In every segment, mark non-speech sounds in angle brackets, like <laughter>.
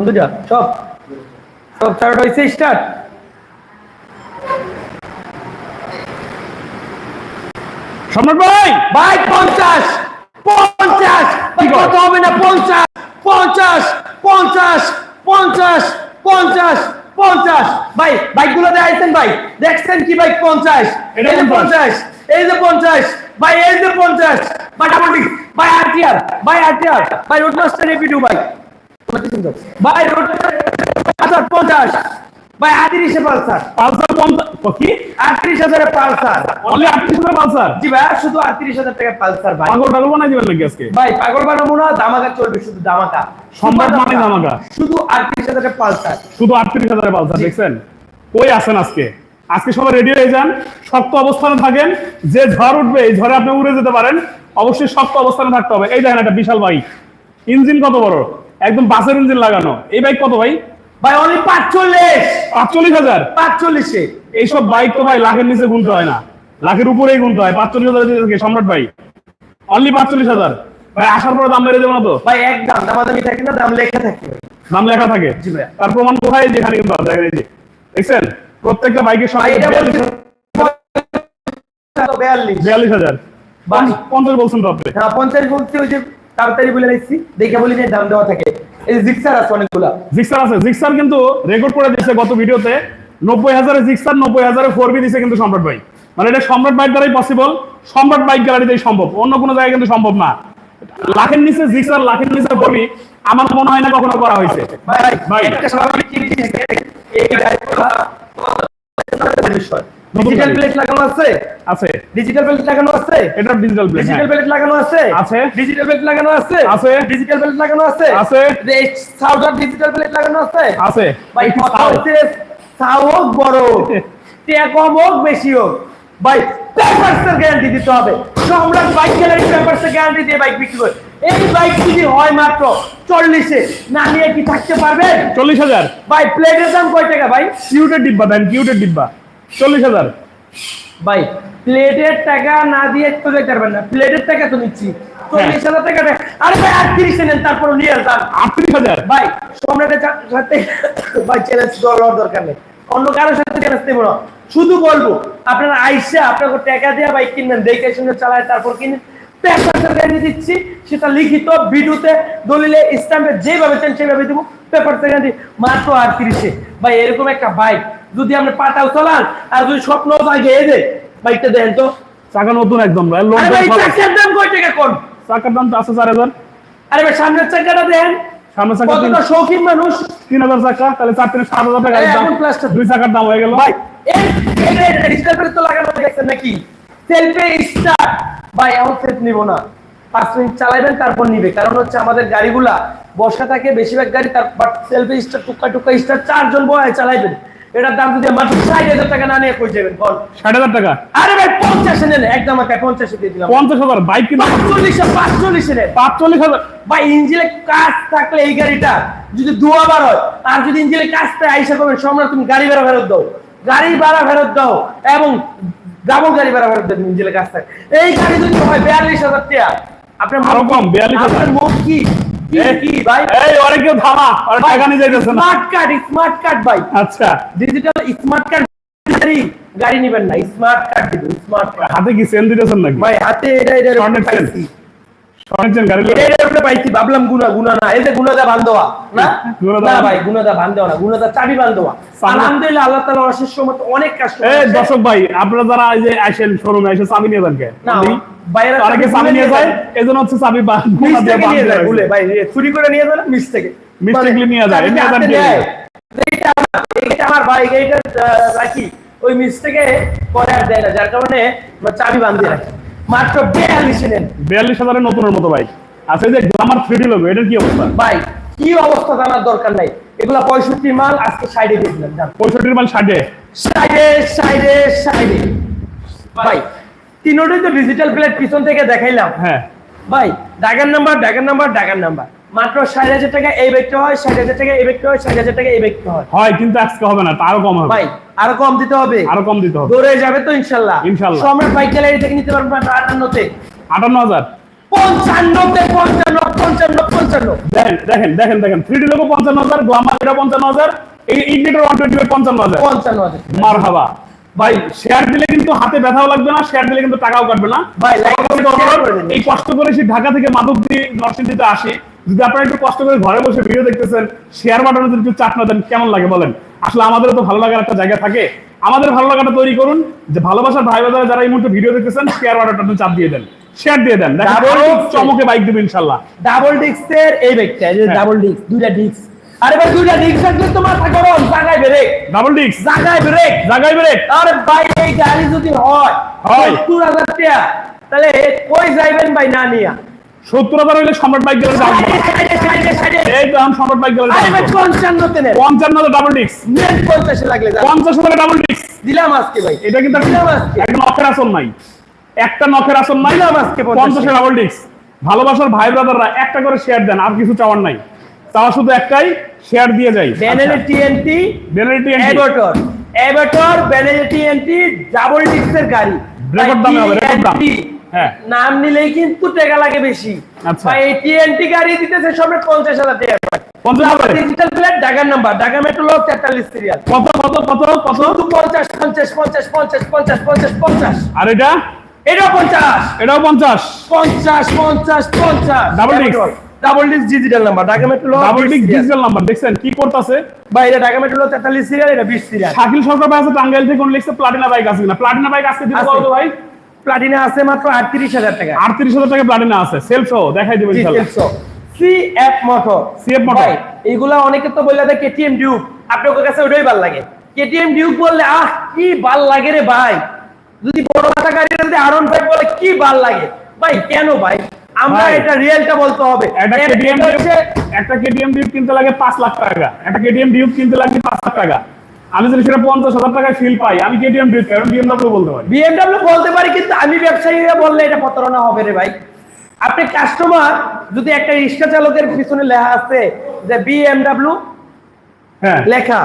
বন্ধুরা সব। সব স্টার্ট হয়েছে স্টার্ট সম্রাট ভাই! ভাই পঞ্চাশ! পঞ্চাশ! কত হবে না? পঞ্চাশ! পঞ্চাশ! পঞ্চাশ! পঞ্চাশ! পঞ্চাশ! পঞ্চাশ! ভাই বাইকগুলো দেখাইছেন ভাই। দেখছেন কি বাইক পঞ্চাশ? এই যে পঞ্চাশ। এই যে পঞ্চাশ ভাই এই যে পঞ্চাশ। ভাই ডাবল ডিস্ক ভাই আরটিআর ভাই আরটিআর ভাই রোড মাস্টার ভাই। আচ্ছা শুধু আটত্রিশ মানে দেখছেন আছেন আজকে আজকে হয়ে যান শক্ত অবস্থানে থাকেন যে ঝড় উঠবে এই ঝড়ে আপনি উড়ে যেতে পারেন অবশ্যই শক্ত অবস্থানে থাকতে হবে এই দেখেন একটা বিশাল বাইক ইঞ্জিন কত বড় একদম বাসের ইঞ্জিন লাগানো। এই বাইক কত ভাই? ভাই অনলি পাঁচচল্লিশ। পাঁচচল্লিশ হাজার? পাঁচচল্লিশে। এইসব বাইক তো ভাই লাখের নিচে গুনতে হয় না। লাখের উপরেই গুনতে হয়। পাঁচচল্লিশ হাজার সম্রাট ভাই। অনলি পাঁচচল্লিশ হাজার। ভাই আসার পরে দাম বেড়ে যাবে না তো? ভাই একদম দামাদামি থাকে না দাম লেখা থাকে। দাম লেখা থাকে? জি ভাই। তার প্রমাণ কোথায়? যেখানে কিন্তু দেখেন এই যে। দেখছেন? প্রত্যেকটা বাইকের সঙ্গে বিয়াল্লিশ হাজার। পঞ্চাশ বলছেন তো আপনি? হ্যাঁ পঞ্চাশ বলছি ওই যে তাড়াতাড়ি বলে নিচ্ছি দেখে বলি যে দাম দেওয়া থাকে এই জিক্সার আছে অনেকগুলা জিক্সার আছে জিক্সার কিন্তু রেকর্ড করে দিয়েছে গত ভিডিওতে নব্বই হাজারে জিক্সার নব্বই হাজারে ফোর বি দিছে কিন্তু সম্রাট ভাই মানে এটা সম্রাট বাইক দ্বারাই পসিবল সম্রাট বাইক গ্যালারিতেই সম্ভব অন্য কোনো জায়গায় কিন্তু সম্ভব না লাখের নিচে জিক্সার লাখের নিচে ফোর বি আমার মনে হয় না কখনো করা হয়েছে ভাই ভাই। একটা স্বাভাবিক জিনিস এই নতুন ডিজিটাল প্লেট লাগানো আছে? আছে। ডিজিটাল প্লেট লাগানো আছে? এটা ডিজিটাল প্লেট ডিজিটাল প্লেট লাগানো আছে? আছে। ডিজিটাল প্লেট লাগানো আছে? আছে। ডিজিটাল প্লেট লাগানো আছে? আছে। এই সাউন্ডার ডিজিটাল প্লেট লাগানো আছে? আছে। ভাই কথা হচ্ছে সাউ হোক বড় <laughs> টিয়া কম হোক বেশি হোক। ভাই পেপারসের গ্যারান্টি দিতে হবে। সম্রাট বাইক গ্যালারি পেপারসের গ্যারান্টি দিয়ে বাইক বিক্রি করে। এই বাইক যদি হয় মাত্র চল্লিশে না নিয়ে কি থাকতে পারবেন? চল্লিশ হাজার। ভাই প্লেটের দাম কয় টাকা ভাই? কিউটের ডিব্বা দেন কিউটের ডিব্বা। চল্লিশ হাজার। ভাই প্লেটের টাকা না দিয়ে তো যেতে পারবেন না। প্লেটের টাকা তো নিচ্ছি। চল্লিশ হাজার টাকা টাকা- আরে ভাই আটত্রিশে নেন তারপরে নিয়ে আটত্রিশ হাজার। ভাই সম্রাটের সাথে ভাই চ্যালেঞ্জ দেওয়ার দরকার নেই। অন্য কারোর সাথে চ্যালেঞ্জ না। শুধু বলব আপনারা আইসা আপনাকে টাকা দিয়ে বাইক কিনবেন দেখে শুনে চালায় তারপর কিনেন পেপার দিচ্ছি সেটা লিখিত ভিডিওতে দলিলে স্ট্যাম্পে যেভাবে চান সেভাবে দেবো। পেপার গাড়ি মাত্র আটত্রিশে। ভাই এরকম একটা বাইক যদি আপনি পাটাও চালান আর যদি স্বপ্ন বাইকে এ দেয় বাইকটা দেন তো। চাকা নতুন একদম চাকার দাম কয় টাকা কোন? চাকার দাম তো আছে চার হাজার। আরে ভাই সামনের চাকাটা দেন সামনে চাকা কতটা শৌখিন মানুষ। তিন হাজার চাকা তাহলে চার তিন সাত হাজার টাকা দাম। এখন দুই চাকার দাম হয়ে গেল। ভাই এই প্লেট তো লাগানো দেখছেন নাকি? সেলফে স্টার্ট ভাই এমন সেট নিব না। পাঁচ মিনিট চালাবেন তারপর নিবে। কারণ হচ্ছে আমাদের গাড়িগুলা বসা থাকে বেশিরভাগ গাড়ি তার বাট সেলফে স্টার্ট টুকা টুকা স্টার্ট চারজন বয় চালাইবেন। এটার দাম যদি মাত্র ষাট হাজার টাকা না নিয়ে কই যাবেন? বল। ষাট হাজার টাকা? আরে ভাই পঞ্চাশে নেন একদম আমাকে পঞ্চাশে দিয়ে দিলাম। পঞ্চাশ হাজার বাইক কিন্তু পাঁচচল্লিশে পাঁচচল্লিশে নেন। পাঁচচল্লিশ হাজার? বা ইঞ্জিনে কাজ থাকলে এই গাড়িটা যদি দুয়াবার হয় আর যদি ইঞ্জিনে কাজটা আইসা করবেন সম্রাট তুমি গাড়ি ভাড়া ফেরত দাও। গাড়ি ভাড়া ফেরত দাও এবং ডাবল গাড়ি ভাড়া ফেরত দেবেন ইঞ্জিনে কাজ থাকে। এই গাড়ি যদি হয় বিয়াল্লিশ হাজার টাকা। আপনার কম, 42,000 আপনার মুখ কি কি কি? ভাই? এই অরে কেউ থামা ওরে টাকা নিয়ে যাইতেছে না। স্মার্ট কার্ড স্মার্ট কার্ড ভাই। আচ্ছা। ডিজিটাল স্মার্ট কার্ড গাড়ি নেবেন না স্মার্ট কার্ড দিবেন স্মার্ট কার্ড হাতে কি সেল দিতেছেন নাকি? ভাই হাতে এটা এটা। পাইছি শুনেছেন গাড়ি এটা এটা উপরে পাইছি ভাবলাম গুনা গুনা না এই যে গুনাদা বান্ধবা না? না ভাই গুনাদা বান্ধবা না গুনাদা চাবি বান্ধবা। আলহামদুলিল্লাহ আল্লাহ তাআলা অশেষ মত অনেক কাজ এই দর্শক ভাই আপনারা যারা এই যে আসেন শোরুমে এসে চাবি নিয়ে যান না, বাইরে অনেকে চাবি চাবি নিয়ে যায় যায়। হচ্ছে চাবি বা- দিয়ে নিয়ে যায় ভুলে ভাই চুরি করে নিয়ে যায় না মিস থেকে Mistakenly নিয়ে যায়, নিয়ে। যান। এইটা আমার, এইটা আমার ভাই এইটা রাখি। ওই মিস থেকে পরে আর দেয় না যার কারণে চাবি রাখি। মাত্র বিয়াল্লিশ নেন বিয়াল্লিশ হাজারের নতুনের মতো বাইক আচ্ছা যে গ্লামার থ্রিডি লোগো এটার কি অবস্থা? ভাই কি অবস্থা জানার দরকার নাই। এগুলা পঁয়ষট্টি মাল আজকে সাইডে দিয়েছিলাম। পঁয়ষট্টির মাল সাইডে? সাইডে সাইডে সাইডে। ভাই তিনোটাই তো ডিজিটাল প্লেট পিছন থেকে দেখাইলাম। হ্যাঁ। ভাই ডাগার নাম্বার ডাগার নাম্বার ডাগার নাম্বার। মাত্র ষাট হাজার টাকা এই ব্যক্তি হয় ষাট হাজার টাকা এই ব্যক্তি হয় ষাট হাজার টাকা এই ব্যক্তি হয়। হয় কিন্তু আজকে হবে না কম হবে। ভাই আরও কম দিতে হবে। আরও কম দিতে হবে। দৌড়ে যাবে তো ইনশাল্লাহ। ইনশাল্লাহ। সম্রাট বাইক গ্যালারি থেকে নিতে পারবেন আটান্নতে। আটান্ন হাজার। পঞ্চান্নতে পঞ্চান্ন পঞ্চান্ন পঞ্চান্ন। পঞ্চান্ন দেখেন দেখেন দেখেন দেখেন। থ্রি ডি লোগো পঞ্চান্ন হাজার গ্লামার এটা পঞ্চান্ন হাজার। এই ইন্ডিকেটর ওয়ান টোয়েন্টি পঞ্চান্ন হাজার। পঞ্চান্ন হাজার। মার হাবা ভাই শেয়ার দিলে কিন্তু হাতে ব্যথাও লাগবে না শেয়ার দিলে কিন্তু টাকাও কাটবে না। ভাই। এই কষ্ট করে সে ঢাকা থেকে মাধবদী নরসিংদীতে আসি। যদি আপনারা একটু কষ্ট করে ঘরে বসে ভিডিও দেখতেছেন শেয়ার বাটনে যদি একটু চাপ না দেন কেমন লাগে বলেন? আসলে আমাদেরও তো ভালো লাগার একটা জায়গা থাকে। আমাদের ভালো লাগাটা তৈরি করুন যে ভালোবাসার ভাই বাজারে যারা এই মুহূর্তে ভিডিও দেখতেছেন শেয়ার বাটনটা একটু চাপ দিয়ে দেন। শেয়ার দিয়ে দেন। চমকে বাইক দিবেন ইনশাল্লাহ। ডাবল ডিস্কের এই ব্যাগটা যে হ্যাঁ। ডাবল ডিস্ক দুইটা ডিস্ক আরে ভাই দুইটা ডিস্ক থাকলে তো মাথা গরম জায়গায় ব্রেক ডাবল ডিস্ক জায়গায় ব্রেক জায়গায় ব্রেক আরে ভাই এই গাড়ি যদি হয় হয়। টাকা তাহলে কই যাইবেন ভাই না নিয়া? সত্তর হাজার হইলে সম্রাট বাইক গেলে। এই সম্রাট বাইক গেলে পঞ্চান্নতে পঞ্চান্ন ডাবল ডিস্ক পঞ্চাশে লাগলে পঞ্চাশ হাজার ডাবল ডিস্ক দিলাম আজকে ভাই। এটা কিন্তু একটা আসন নাই। একটা নখের আসন নাই। দিলাম আজকে পঞ্চাশে। ডাবল ডিস্ক ভালোবাসার ভাই ব্রাদাররা একটা করে শেয়ার দেন আর কিছু চাওয়ার নাই। চাওয়া শুধু একটাই শেয়ার দিয়ে যাই ব্যানেলে টিএনটি বেনালিটি এভারটর এভারটর ব্যানেলে টিএনটি ডাবল ডিস্কের গাড়ি। ভাই, দামে হবে, record দাম। হ্যাঁ। নাম নিলেই কিন্তু টাকা লাগে বেশি। আচ্ছা। এই টিএনটি গাড়ি দিতেছে সবে পঞ্চাশ হাজার টাকা। ডিজিটাল প্লেট ঢাকার নাম্বার ঢাকা মেট্রো লোক তেতাল্লিশ সিরিয়াল কত কত কত কত? পঞ্চাশ পঞ্চাশ পঞ্চাশ পঞ্চাশ পঞ্চাশ পঞ্চাশ পঞ্চাশ। আর এটা? এটাও পঞ্চাশ। এটাও পঞ্চাশ। পঞ্চাশ পঞ্চাশ disc। Double disc digital number Dhaka metro double disc digital number দেখছেন কি করতেছে? ভাই এটা ঢাকা মেট্রো লোক তেতাল্লিশ সিরিয়াল এটা বিশ সিরিয়াল শাকিল সরকার ভাই আছে টাঙ্গাইল থেকে কোন লিখছে প্লাটিনা বাইক আছে কিনা? প্লাটিনা বাইক আজকে দিতে আছে। পারব ভাই। প্লাটিনা আছে মাত্র আটত্রিশ হাজার টাকা। আটত্রিশ হাজার টাকা প্লাটিনা আছে। সেলফ সহ দেখাই দেবেন ইনশাল্লাহ। C F motor motor। ভাই এইগুলা অনেকে তো বললে কেটিএম ডিউক আপনার কাছে ওটাই ভালো লাগে। কেটিএম ডিউক বললে আহ কি ভালো লাগে রে ভাই? যদি বড় মাথা গাড়ি যদি আরন ভাই বলে কি ভালো লাগে? ভাই কেন ভাই? আমরা এটা রিয়েলটা বলতে হবে। একটা কেটিএম একটা কেটিএম ডিউক কিনতে লাগে পাঁচ লাখ টাকা। একটা কেটিএম ডিউক কিনতে লাগে পাঁচ লাখ টাকা। আমি যদি সেটা পঞ্চাশ হাজার টাকায় ফিল পাই আমি কেটিএম বিএমডাব্লিউ বলতে পারি। বিএমডাব্লিউ বলতে পারি কিন্তু আমি ব্যবসায়ীরা বললে এটা প্রতারণা হবে রে ভাই। আপনি কাস্টমার যদি একটা রিক্সা চালকের পিছনে লেখা আছে যে বিএমডাব্লিউ হ্যাঁ। লেখা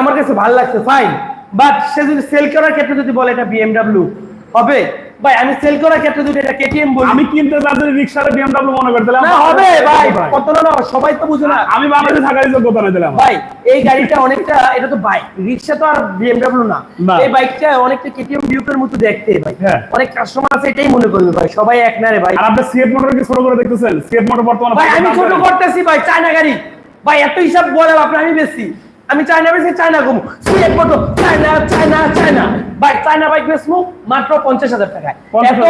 আমার কাছে ভালো লাগছে ফাইন বাট সে যদি সেল করার ক্ষেত্রে যদি বলে এটা বিএমডাব্লিউ হবে? ভাই আমি সেল করার ক্ষেত্রে যদি এটা কেটিএম বলি আমি কিনতে চাচ্ছি রিক্সাটা বিএমডব্লিউ মনে করতে না হবে ভাই। প্রতারণা হবে, সবাই তো বুঝে না। আমি বাংলাদেশে থাকার যোগ্যতা না দিলাম। ভাই এই গাড়িটা অনেকটা এটা তো বাইক রিক্সা তো আর বিএমডব্লিউ না। না। এই বাইকটা অনেকটা কেটিএম ডিউকের মতো দেখতে ভাই। হ্যাঁ। অনেক কাস্টমার আছে এটাই মনে করবে ভাই। সবাই এক না রে ভাই। আর আপনি সিএফ মোটরকে ছোট করে দেখতেছেন? সিএফ মোটর বর্তমানে ভাই আমি ছোট করতেছি ভাই চায়না গাড়ি। ভাই এত হিসাব বলে আপনি আমি বেশি আমি চায়না বেশি China moto China China China ভাই চায়না বাইক বেসমু মাত্র পঞ্চাশ হাজার টাকায়। এত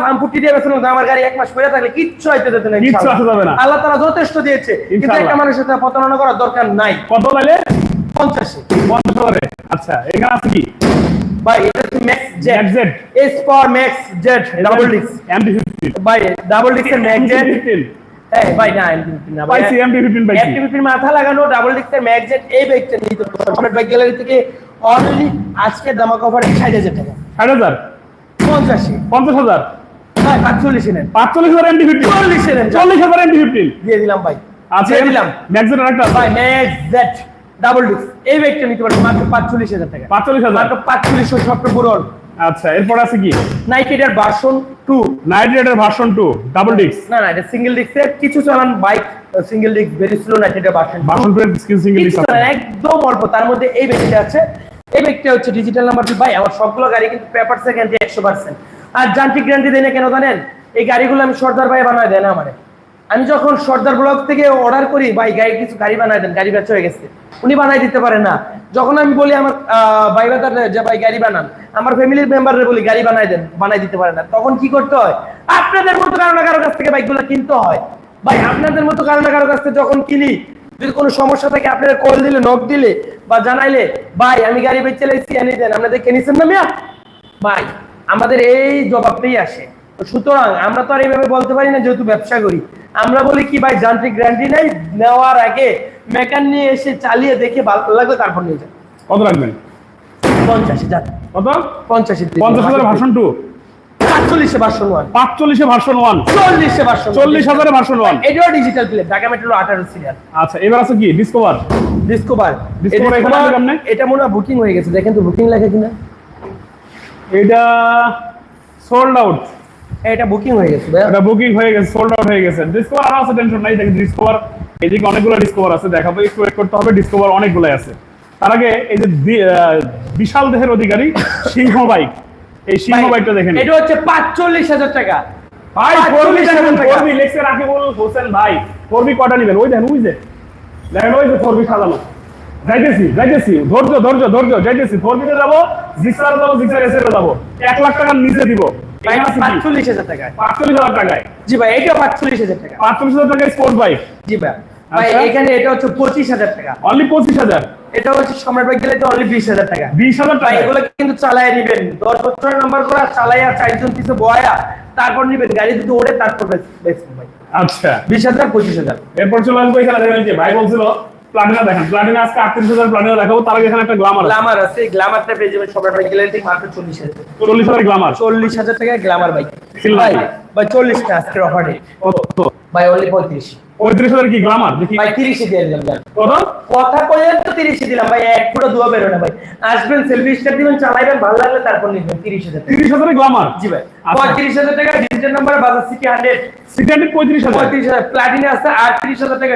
ফার্ম ফুটি দিয়ে বেসনো আমার গাড়ি এক মাস পরে থাকলে কিচ্ছু হইতে দিতে না কিচ্ছু যাবে না। আল্লাহ তারা যথেষ্ট দিয়েছে কিন্তু একটা মানুষের সাথে প্রতারণা করার দরকার নাই। কত লাইলে? পঞ্চাশে। পঞ্চাশ হাজারে আচ্ছা এখানে আছে কি? ভাই এটা হচ্ছে Max Z Z। S power Max Z double disc MT fifteen ভাই ডাবল ডিস্কের ম্যাক্স জেড ফিফটিন ভাই না না মাথা লাগানো ডাবল ডিস্কের ম্যাগজেট এই বাইকটা নিতে পারবেন বাইক গ্যালারি থেকে অনলি আজকে অফার ষাট হাজার টাকা। ষাট হাজার? পঞ্চাশে। পঞ্চাশ হাজার? ভাই পাঁচচল্লিশে নেন। পাঁচচল্লিশ হাজার এমটি ফিফটিন। নেন চল্লিশ হাজার এমটি ফিফটিন। দিয়ে দিলাম ভাই। আচ্ছা দিলাম। ম্যাক্সের একটা ভাই ম্যাগজেট ডাবল ডিস্ক এই বাইকটা নিতে পারবেন মাত্র পাঁচচল্লিশ হাজার টাকা। পাঁচচল্লিশ হাজার। মাত্র পাঁচচল্লিশ সবটা পুরন আচ্ছা এরপর আছে কি? নাইকেটার version two night rider version two double disc না না এটা সিঙ্গেল ডিস্কের কিছু চালান bike single disc very slow নাইকেটার version version two স্কিল সিঙ্গেল ডিস্ক একদম অল্প তার মধ্যে এই ব্যক্তিটা আছে। এই ব্যক্তিটা হচ্ছে ডিজিটাল নাম্বার দুই ভাই আমার সবগুলো গাড়ি কিন্তু পেপার গ্যারান্টি একশো পার্সেন্ট আর যান্ত্রিক গ্যারান্টি দেয় না কেন জানেন? এই গাড়িগুলো আমি সর্দার ভাই বানায় দেয় না আমারে। আমি যখন সর্দার ব্লক থেকে অর্ডার করি, ভাই, গাড়ি কিছু গাড়ি বানায় দেন, গাড়ি বেচা হয়ে গেছে। উনি বানাই দিতে পারে না। যখন আমি বলি আমার ভাই বাদার যে ভাই, গাড়ি বানান। আমার ফ্যামিলির মেম্বাররে বলি, গাড়ি বানাই দেন, বানাই দিতে পারে না। তখন কি করতে হয়? আপনাদের মতো কারও না কারও কাছ থেকে বাইকগুলো কিনতে হয়। ভাই, আপনাদের মতো কারও না কারও কাছ থেকে যখন কিনি, যদি কোনো সমস্যা থাকে, আপনারা কল দিলে নক দিলে বা জানাইলে, ভাই, আমি গাড়ি বেচে লাইছি, এনে দেন। আপনাদের কিনেছেন না মিয়া? ভাই, আমাদের এই জবাবটাই আসে। সুতরাং আমরা তো আর এইভাবে বলতে পারি না যেহেতু ব্যবসা করি। আমরা বলি কি ভাই যান্ত্রিক গ্যারান্টি নাই নেওয়ার আগে মেকান নিয়ে এসে চালিয়ে দেখে ভালো লাগবে তারপর নিয়ে যান। কত রাখবেন? পঞ্চাশে যান কত? পঞ্চাশে পঞ্চাশ হাজার ভার্সন টু পাঁচচল্লিশে ভার্সন ওয়ান পাঁচচল্লিশে ভার্সন ওয়ান চল্লিশে ভার্সন চল্লিশ হাজারে ভার্সন ওয়ান এটাও ডিজিটাল ঢাকা মেট্রো আঠারো সিরিয়াল আচ্ছা এবার আছে কি? ডিসকভার ডিসকভার Discover এখানে আছে এটা মনে হয় বুকিং হয়ে গেছে। দেখেন তো বুকিং লেখা কিনা। এটা সোল্ড আউট এটা বুকিং হয়ে গেছে এটা বুকিং হয়ে গেছে সোল্ড আউট হয়ে গেছে। ডিসকভার আর আছে টেনশন নাই দেখেন ডিসকভার এদিকে অনেকগুলো ডিসকভার আছে দেখাবো একটু ওয়েট করতে হবে ডিসকভার অনেকগুলো আছে। তার আগে এই যে বিশাল দেহের অধিকারী সিংহ বাইক এই সিংহ বাইকটা দেখেন এটা হচ্ছে টাকা। ভাই 45 ফোরবি হাজার দেখেন টাকা। ফোরবি লেখছে রাকিবুল হোসেন ভাই। কটা নেবেন? ওই দেখেন ওই যে। দেখেন ওই যে সাজানো। যাইতেছি যাইতেছি। ধৈর্য ধৈর্য ধৈর্য যাইতেছি। ফোরবিতে যাব জিক্সার যাব জিক্সার এসে যাব। এক লাখ টাকার নিচে দিব। পাঁচচল্লিশ হাজার টাকায়। পাঁচচল্লিশ হাজার টাকায়? জি ভাই এটা পাঁচচল্লিশ হাজার টাকা। পাঁচচল্লিশ হাজার টাকায় স্পোর্ট বাইক জি ভাই ভাই আচ্ছা। এখানে এটা হচ্ছে পঁচিশ হাজার টাকা। অনলি পঁচিশ হাজার? এটা হচ্ছে সম্রাট বাইক গেলে অনলি বিশ হাজার টাকা। বিশ হাজার টাকা এগুলো কিন্তু চালায় নিবেন। দশ বছরের নাম্বার করা চালাইয়া চারজন পিছু বয়া তারপর নিবেন। গাড়ি যদি ওড়ে তারপর বেচবেন ভাই। আচ্ছা। বিশ হাজার পঁচিশ হাজার। এরপর চলে আসব এখানে। ভাই বলছিল প্লাটিনা দেখেন। প্লাটিনা আজকে আটত্রিশ হাজার প্লাটিনা দেখাবো। তার আগে এখানে একটা গ্লামার গ্লামার আছে। গ্লামারটা পেয়ে যাবেন সম্রাট বাইক গেলে ঠিক মাত্র চল্লিশ হাজার চল্লিশ হাজার গ্লামার চল্লিশ হাজার টাকা গ্লামার বাইক. ভাই ভাই চল্লিশটা আজকের অফারে কত? ভাই অনলি পঁয়ত্রিশ। পঁয়ত্রিশ হাজার কি গ্লামার দেখি। ভাই তিরিশে দিয়ে দিলাম কত? কথা কইলেন তো তিরিশে দিলাম ভাই এক ফুটো দুয়া বেরো না ভাই। আসবেন সেলফি স্টার দিবেন চালাইবেন ভালো লাগলে তারপর নিবেন তিরিশ হাজার তিরিশ হাজার গ্লামার জি ভাই। আচ্ছা। পঁয়ত্রিশ হাজার টাকা ডিজিটাল নাম্বার বাজার সিটি হান্ড্রেড সিটি হান্ড্রেড পঁয়ত্রিশ হাজার। পঁয়ত্রিশ হাজার। প্লাটিনা আছে আটত্রিশ হাজার টাকা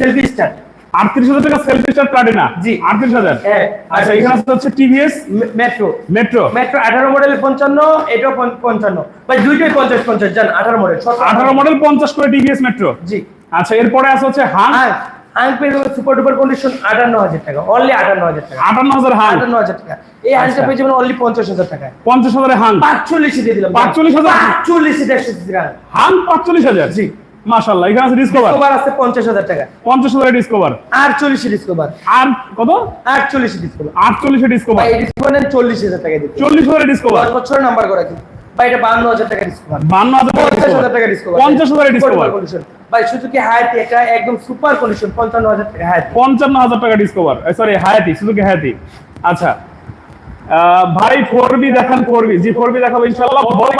সেলফি স্টার আটত্রিশ হাজার টাকা সেলফ স্টার প্লাটিনা জি। আটত্রিশ হাজার? হ্যাঁ আচ্ছা এখানে হচ্ছে টিভিএস মেট্রো মেট্রো মেট্রো আঠারো মডেল পঞ্চান্ন এটাও পঞ্চান্ন। ভাই দুইটাই পঞ্চাশ পঞ্চাশ জান আঠারো মডেল আঠারো মডেল পঞ্চাশ করে টিভিএস মেট্রো জি। আচ্ছা এরপরে আছে হচ্ছে হাং আর হাং পেয়ে যাবেন সুপার ডুপার কন্ডিশন আটান্ন হাজার টাকা অনলি আটান্ন হাজার টাকা। আটান্ন হাজার আটান্ন হাজার টাকা। এই আচ্ছা। পেয়ে যাবেন অনলি পঞ্চাশ হাজার টাকা পঞ্চাশ হাজারে হাং পাঁচচল্লিশে দিয়ে দিলাম। 45,000? পাঁচচল্লিশে দেড়শো টাকা হাং পাঁচচল্লিশ হাজার? জি। মাশাল্লাহ এখানে আছে ডিসকভার ডিসকভার আছে পঞ্চাশ হাজার টাকা। পঞ্চাশ হাজারে ডিসকভার আর চল্লিশে ডিসকভার আর কত? আটচল্লিশে ডিসকভার আটচল্লিশে ডিসকভার ভাই এই ডিসকভার নেন চল্লিশ হাজার টাকা দিচ্ছে। চল্লিশ হাজারে ডিসকভার দশ বছরের নাম্বার করা কি ভাই এটা বান্ন হাজার টাকা ডিসকভার বান্ন হাজার পঞ্চাশ হাজার টাকা ডিসকভার পঞ্চাশ হাজারে ডিসকভার ভাই সুজুকি হায়াতি এটা একদম সুপার কন্ডিশন পঞ্চান্ন হাজার টাকা হায়াতি পঞ্চান্ন হাজার টাকা ডিসকভার সরি হায়াতি সুজুকি হায়াতি আচ্ছা আহ, ভাই ফোর বি দেখান four B G four B দেখাবো ইনশাল্লাহ বড়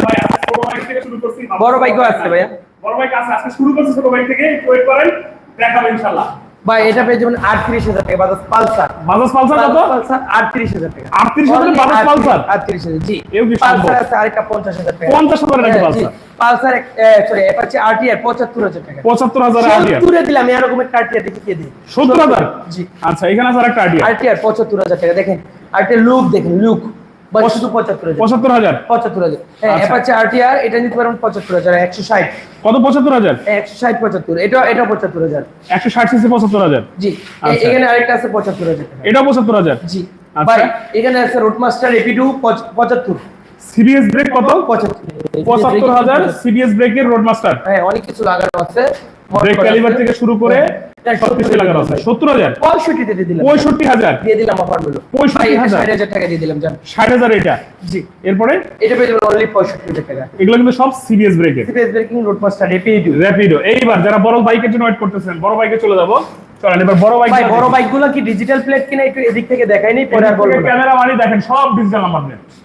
ভাই বড় বাইকও আসছে ভাইয়া। বড় বাইক আছে আজকে শুরু করছি ছোট বাইক থেকে ওয়েট করেন দেখাবো ইনশাল্লাহ ভাই এটা পেয়ে যাবেন আটত্রিশ হাজার টাকা বাজাজ পালসার। বাজাজ পালসার কত? পালসার আটত্রিশ হাজার টাকা। 38,000 বাজাজ পালসার? আটত্রিশ হাজার জি? পালসার আছে আরেকটা পঞ্চাশ হাজার টাকা। 50,000 নাকি হ্যাঁ, জি। Pulsar? Pulsar sorry Apache RTR পঁচাত্তর হাজার টাকা। পঁচাত্তর হাজার আইডিয়া সত্তরে দিলাম এরকমের কার্টিয়া দেখিয়ে দিই। সত্তর হাজার? জি। আচ্ছা এখানে আছে একটা আইডিয়া আরটিআর পঁচাত্তর হাজার টাকা দেখেন। আরটিআর লুক দেখেন লুক পঁচাত্তর হাজার। পঁচাত্তর হাজার? হ্যাঁ আচ্ছা। অ্যাপাচি আরটিআর এটা নিতে পারবেন পঁচাত্তর হাজার একশো ষাট। কত পঁচাত্তর হাজার? একশো ষাট পঁচাত্তর। এটা এটা পঁচাত্তর হাজার। একশো ষাট সিসি পঁচাত্তর হাজার? জি। আচ্ছা। এখানে আরেকটা আছে পঁচাত্তর হাজার এটা পঁচাত্তর হাজার? জি। আচ্ছা। ভাই এখানে আছে রোডমাস্টার এপিডু পঁচাত্তর। সিবিএস ব্রেক কত? পঁচাত্তর। পঁচাত্তর হাজার সিবিএস ব্রেকের রোড মাস্টার হ্যাঁ অনেক কিছু লাগানো আছে। ব্রেক ক্যালিবার থেকে শুরু করে লাগানো আছে। সত্তর হাজার। পঁয়ষট্টিতে দিয়ে দিলাম। পঁয়ষট্টি হাজার। দিয়ে দিলাম অফার মূল্য 65,000 ষাট হাজার টাকা দিয়ে দিলাম জান। ষাট হাজার এটা। জি। এরপরে? এটা পেয়ে যাবেন অনলি পঁয়ষট্টি হাজার টাকা। এগুলো কিন্তু সব সিবিএস ব্রেকের সিপিএস ব্রেকিং রোডমাস্টার এপিডু র্যাপিডো এইবার যারা বড় বাইকের জন্য ওয়েট করতেছেন বড় বাইকে চলে যাব। চলেন এবার বড় বাইক বড় কি ডিজিটাল প্লেট কিনা একটু এদিক থেকে দেখাই নেই পরে আর বলব ক্যামেরা মানি দেখেন সব ডিজিটাল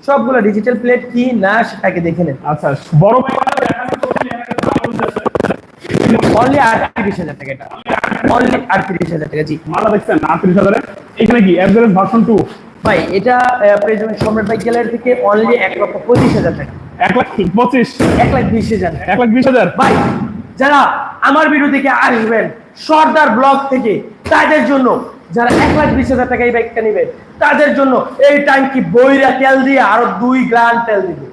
সবগুলো ডিজিটাল প্লেট কি না সেটাকে দেখে নেন। আচ্ছা বড় বাইক দেখানোর জন্য এখানে একটা দাম বলতেছে। অনলি আটত্রিশ হাজার টাকা এটা। অনলি আটত্রিশ হাজার টাকা জি। মালা দেখছেন আটত্রিশ হাজারে? এখানে কি অ্যাভারেজ ভার্সন টু ভাই এটা সম্রাট বাইক গ্যালারি থেকে অনলি এক লক্ষ পঁচিশ হাজার টাকা। এক লাখ পঁচিশ? এক লাখ বিশ হাজার। এক লাখ বিশ হাজার? ভাই যারা আমার থেকে আসবেন সর্দার ব্লগ থেকে তাদের জন্য যারা এক লাখ বিশ হাজার টাকা এই বাইকটা নেবেন তাদের জন্য এই ট্যাঙ্কি বইরা তেল দিয়ে আরও দুই গ্লান তেল দিবে।